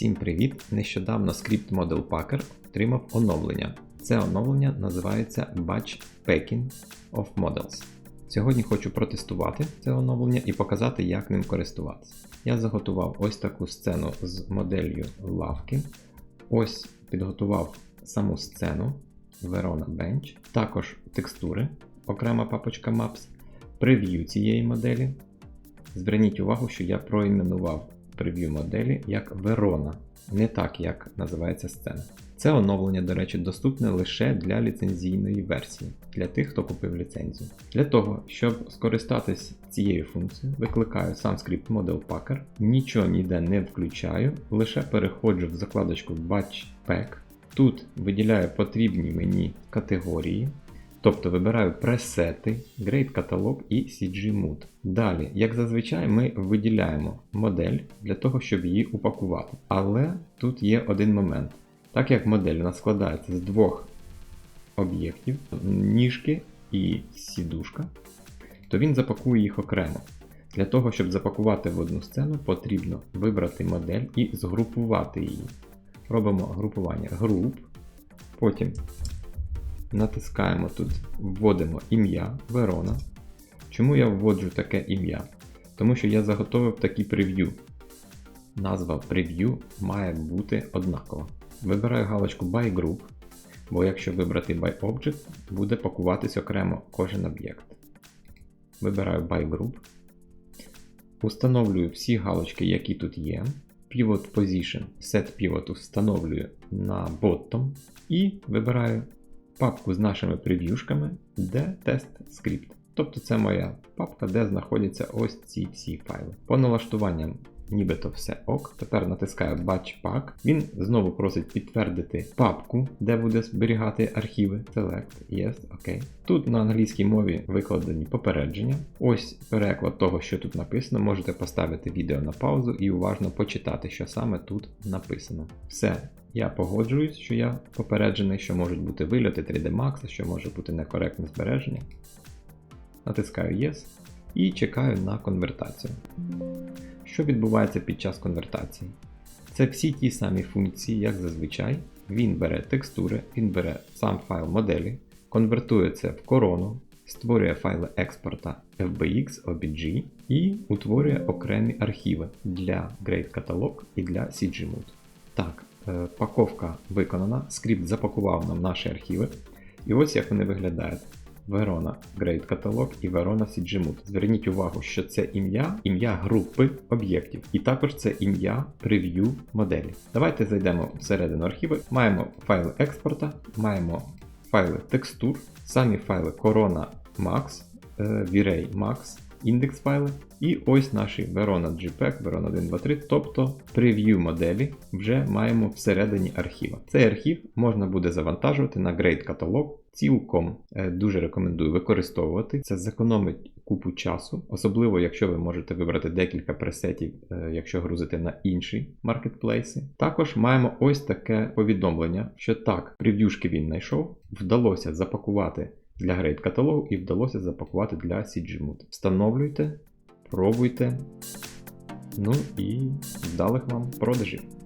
Всім привіт! Нещодавно скрипт Model Packer отримав оновлення. Це оновлення називається Batch Packing of Models. Сьогодні хочу протестувати це оновлення і показати, як ним користуватися. Я заготував ось таку сцену з моделлю лавки. Ось підготував саму сцену Verona Bench, також текстури, окрема папочка Maps, прев'ю цієї моделі. Зверніть увагу, що я проіменував прев'ю моделі як Verona, не так, як називається сцена. Це оновлення, до речі, доступне лише для ліцензійної версії, для тих, хто купив ліцензію. Для того, щоб скористатись цією функцією, викликаю сам скрипт Model Packer, нічого ніде не включаю, лише переходжу в закладочку Batch Pack. Тут виділяю потрібні мені категорії, Тобто вибираю пресети, Great Catalog і CG Mood. Далі, як зазвичай, ми виділяємо модель для того, щоб її упакувати. Але тут є один момент. Так як модель у нас складається з двох об'єктів, ніжки і сідушка, то він запакує їх окремо. Для того, щоб запакувати в одну сцену, потрібно вибрати модель і згрупувати її. Робимо групування груп, потім натискаємо тут, вводимо ім'я Верона. Чому я вводжу таке ім'я? Тому що я заготовив такі прев'ю. Назва прев'ю має бути однакова. Вибираю галочку By Group, бо якщо вибрати By Object, буде пакуватись окремо кожен об'єкт. Вибираю By Group. Установлюю всі галочки, які тут є. Pivot Position, Set Pivot встановлюю на Bottom і вибираю папку з нашими прев'юшками, де тест скрипт. Тобто це моя папка, де знаходяться ось ці всі файли. По налаштуванням нібито все ок. Тепер натискаю Batch Pack. Він знову просить підтвердити папку, де буде зберігати архіви. Select, Yes, OK. Тут на англійській мові викладені попередження. Ось переклад того, що тут написано. Можете поставити відео на паузу і уважно почитати, що саме тут написано. Все. Я погоджуюсь, що я попереджений, що можуть бути вильоти 3D Max, що може бути некоректне збереження. Натискаю Yes і чекаю на конвертацію. Що відбувається під час конвертації? Це всі ті самі функції, як зазвичай. Він бере текстури, він бере сам файл моделі, конвертує це в корону, створює файли експорта FBX, OBG і утворює окремі архіви для Great Catalog і для CGMood. Так, паковка виконана, скрипт запакував нам наші архіви. І ось як вони виглядають. Verona Great Catalog і Verona CGMood. Зверніть увагу, що це ім'я, ім'я групи об'єктів, і також це ім'я прев'ю моделі. Давайте зайдемо всередину архіви. Маємо файли експорта, маємо файли текстур, самі файли Corona Max, е, V-Ray Max, індекс файли. І ось наші Verona JPEG, Verona 1, 2, 3, тобто прев'ю моделі вже маємо всередині архіва. Цей архів можна буде завантажувати на Great Catalog. Цілком е, дуже рекомендую використовувати. Це зекономить купу часу, особливо якщо ви можете вибрати декілька пресетів, е, якщо грузите на інші маркетплейси. Також маємо ось таке повідомлення, що так, прев'юшки він знайшов, вдалося запакувати для грейд каталогу і вдалося запакувати для CGMood. Встановлюйте, пробуйте. Ну і вдалих вам продажів!